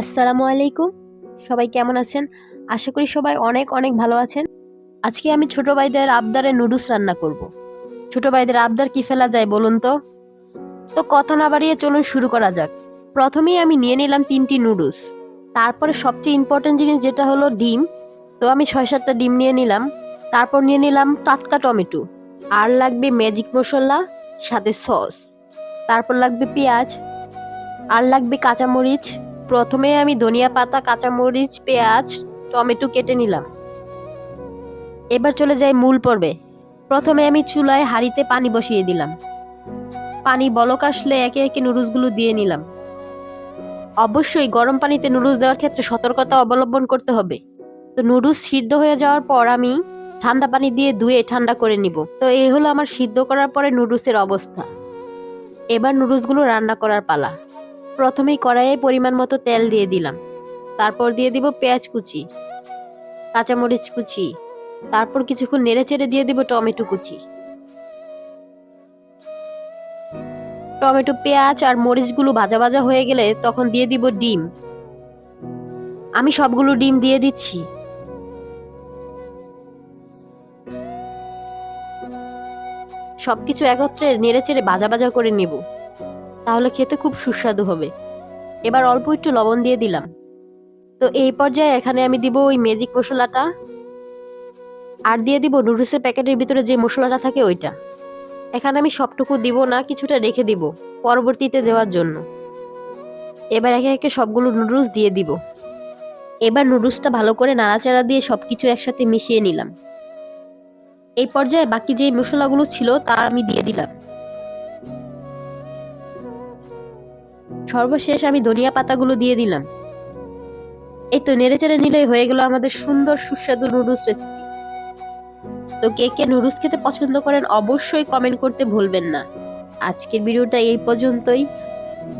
আসসালামু আলাইকুম। সবাই কেমন আছেন? আশা করি সবাই অনেক অনেক ভালো আছেন। আজকে আমি ছোট ভাইদের আবদারে নুডলস রান্না করব। ছোট ভাইদের আবদার কি ফেলা যায় বলুন তো? তো কথা না বাড়িয়ে চলুন শুরু করা যাক। প্রথমেই আমি নিয়ে নিলাম তিনটি নুডলস। তারপরে সবচেয়ে ইম্পর্টেন্ট জিনিস যেটা হলো ডিম। তো আমি ছয় সাতটা ডিম নিয়ে নিলাম। তারপর নিয়ে নিলাম টাটকা টমেটো। আর লাগবে ম্যাজিক মশলা, সাথে সস তারপর লাগবে পেঁয়াজ। আর লাগবে কাঁচামরিচ। প্রথমে আমি ধনিয়া পাতা, কাঁচামরিচ, পেঁয়াজ, টমেটো কেটে নিলাম। এবার চলে যাই মূল পর্বে। প্রথমে আমি চুলায় হাঁড়িতে পানি বসিয়ে দিলাম। পানি বলক আসলে একে একে নুডলসগুলো দিয়ে নিলাম। অবশ্যই গরম পানিতে নুডলস দেওয়ার ক্ষেত্রে সতর্কতা অবলম্বন করতে হবে। তো নুডলস সিদ্ধ হয়ে যাওয়ার পর আমি ঠান্ডা পানি দিয়ে ধুয়ে ঠান্ডা করে নিব। তো এই হলো আমার সিদ্ধ করার পরে নুডলসের অবস্থা। এবার নুডলসগুলো রান্না করার পালা। প্রথমেই কড়াইয়ে পরিমাণ মতো তেল দিয়ে দিলাম। তারপর দিয়ে দিব পেঁয়াজ কুচি, কাঁচামরিচ কুচি, তারপর কিছুক্ষণ নেড়ে চেড়ে দিয়ে দিব টমেটো কুচি। টমেটো, পেঁয়াজ আর মরিচগুলো ভাজা ভাজা হয়ে গেলে তখন দিয়ে দিব ডিম। আমি সবগুলো ডিম দিয়ে দিচ্ছি। সবকিছু একত্রে নেড়ে চেড়ে ভাজা ভাজা করে নেব। তাহলে খেতে খুব সুস্বাদু হবে। এবার অল্প একটু লবণ দিয়ে দিলাম। তো এই পর্যায়ে এখানে আমি দিব ওই ম্যাজিক মশলাটা। আর দিয়ে দিব নুডলসের প্যাকেটের ভিতরে যে মশলাটা থাকে ওইটা। এখানে আমি সবটুকু দিব না, কিছুটা রেখে দিব পরবর্তীতে দেওয়ার জন্য। এবার একে একে সবগুলো নুডলস দিয়ে দিব। এবার নুডলসটা ভালো করে নাড়াচাড়া দিয়ে সব কিছু একসাথে মিশিয়ে নিলাম। এই পর্যায়ে বাকি যে মশলাগুলো ছিল তা আমি দিয়ে দিলাম। সর্বশেষ আমি ধনিয়া পাতাগুলো দিয়ে দিলাম। এই তো নেড়ে চেড়ে নিলেই হয়ে গেল আমাদের সুন্দর সুস্বাদু নুডলস রেসিপি তো কে কে নুডলস খেতে পছন্দ করেন অবশ্যই কমেন্ট করতে ভুলবেন না। আজকের ভিডিওটা এই পর্যন্তই।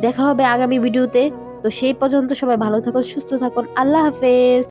দেখা হবে আগামী ভিডিওতে। তো সেই পর্যন্ত সবাই ভালো থাকুন, সুস্থ থাকুন। আল্লাহ হাফেজ।